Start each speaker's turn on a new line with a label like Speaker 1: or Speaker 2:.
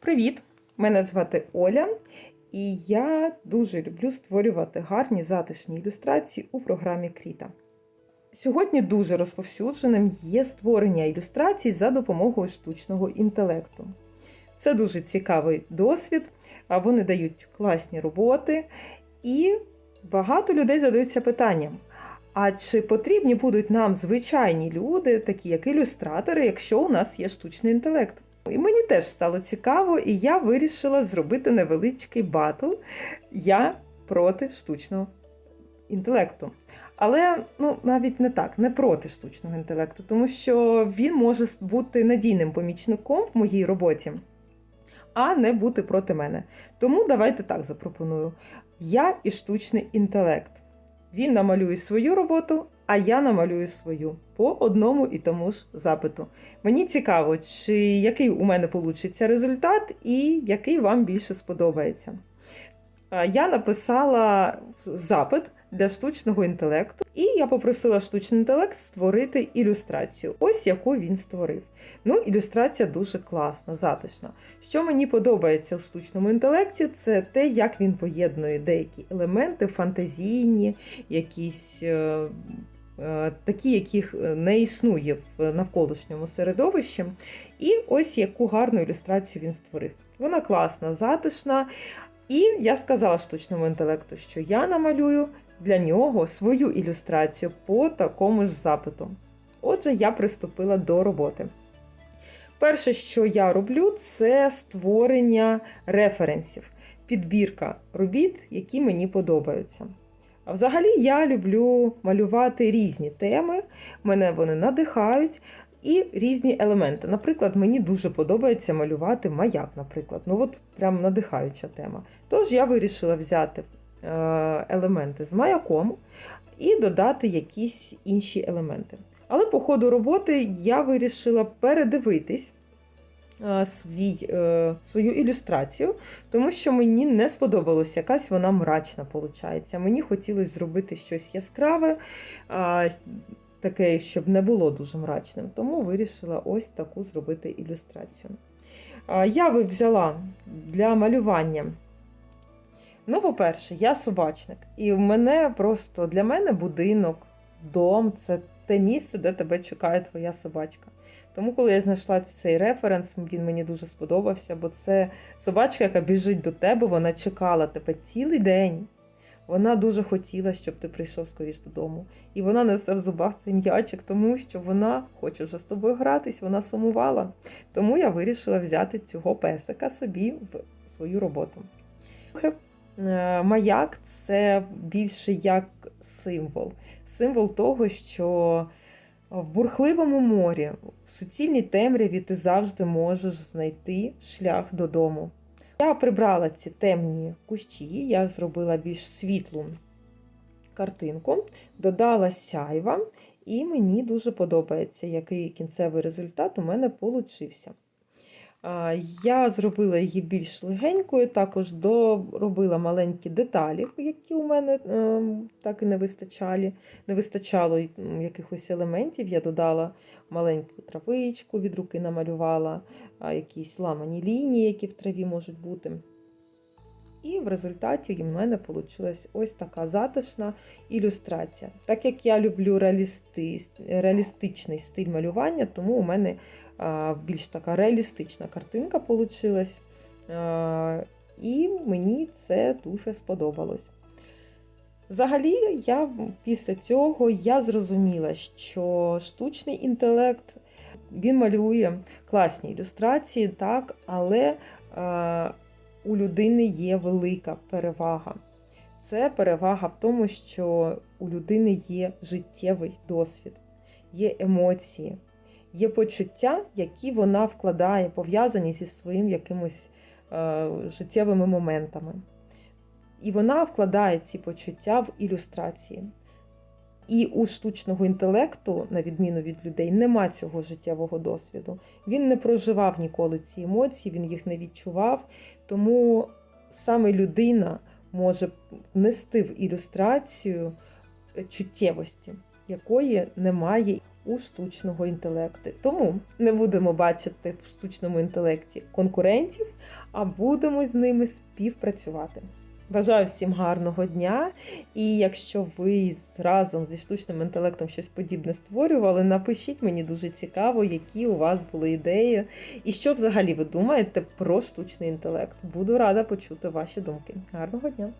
Speaker 1: Привіт! Мене звати Оля, і я дуже люблю створювати гарні затишні ілюстрації у програмі Кріта. Сьогодні дуже розповсюдженим є створення ілюстрацій за допомогою штучного інтелекту. Це дуже цікавий досвід, вони дають класні роботи, і багато людей задаються питанням: а чи потрібні будуть нам звичайні люди, такі як ілюстратори, якщо у нас є штучний інтелект? І мені теж стало цікаво, і я вирішила зробити невеличкий батл Я проти штучного інтелекту. Але ну, навіть не так, не проти штучного інтелекту, тому що він може бути надійним помічником в моїй роботі, а не бути проти мене. Тому давайте так запропоную: я і штучний інтелект. Він намалює свою роботу, а я намалюю свою по одному і тому ж запиту. Мені цікаво, чи який у мене получиться результат, і який вам більше сподобається. Я написала запит для штучного інтелекту, і я попросила штучний інтелект створити ілюстрацію. Ось яку він створив. Ну, ілюстрація дуже класна, затишна. Що мені подобається у штучному інтелекті, це те, як він поєднує деякі елементи фантазійні, якісь. Е, е, Такі, яких не існує в навколишньому середовищі. І ось яку гарну ілюстрацію він створив. Вона класна, затишна. І я сказала штучному інтелекту, що я намалюю для нього свою ілюстрацію по такому ж запиту. Отже, я приступила до роботи. Перше, що я роблю, це створення референсів, підбірка робіт, які мені подобаються. А взагалі я люблю малювати різні теми, мене вони надихають. І різні елементи. Наприклад, мені дуже подобається малювати маяк, наприклад. Ну от прям надихаюча тема. Тож я вирішила взяти е, елементи з маяком і додати якісь інші елементи. Але по ходу роботи я вирішила передивитись свій, е, свою ілюстрацію, тому що мені не сподобалося, якась вона мрачна. Виходить. Мені хотілося зробити щось яскраве таке, щоб не було дуже мрачним. Тому вирішила ось таку зробити ілюстрацію. Я би взяла для малювання. Ну, по-перше, я собачник, і в мене просто для мене будинок, дом це те місце, де тебе чекає твоя собачка. Тому, коли я знайшла цей референс, він мені дуже сподобався, бо це собачка, яка біжить до тебе, вона чекала тебе цілий день. Вона дуже хотіла, щоб ти прийшов скоріш додому. І вона несе в зубах цей м'ячик, тому що вона хоче вже з тобою гратись, вона сумувала. Тому я вирішила взяти цього песика собі в свою роботу. Е, маяк це більше як символ. Символ того, що в бурхливому морі, в суцільній темряві ти завжди можеш знайти шлях додому. Я прибрала ці темні кущі, я зробила більш світлу картинку, додала сяйва, і мені дуже подобається, який кінцевий результат у мене получився. Я зробила її більш легенькою, також доробила маленькі деталі, які у мене ем, так і не вистачали. Не вистачало якихось елементів. Я додала маленьку травичку, від руки намалювала, якісь ламані лінії, які в траві можуть бути. І в результаті в мене вийшла ось така затишна ілюстрація. Так як я люблю реалісти... реалістичний стиль малювання, тому у мене більш така реалістична картинка вийшла. І мені це дуже сподобалось. Взагалі, я після цього я зрозуміла, що штучний інтелект він малює класні ілюстрації, так, але е, у людини є велика перевага. Це перевага в тому, що у людини є життєвий досвід, є емоції, є почуття, які вона вкладає, пов'язані зі своїм якимось е, життєвими моментами. І вона вкладає ці почуття в ілюстрації. І у штучного інтелекту, на відміну від людей, нема цього життєвого досвіду. Він не проживав ніколи ці емоції, він їх не відчував. Тому саме людина може внести в ілюстрацію чуттєвості, якої немає у штучного інтелекту. Тому не будемо бачити в штучному інтелекті конкурентів, а будемо з ними співпрацювати. Бажаю всім гарного дня. І якщо ви разом зі штучним інтелектом щось подібне створювали, напишіть мені дуже цікаво, які у вас були ідеї, і що взагалі ви думаєте про штучний інтелект. Буду рада почути ваші думки. Гарного дня!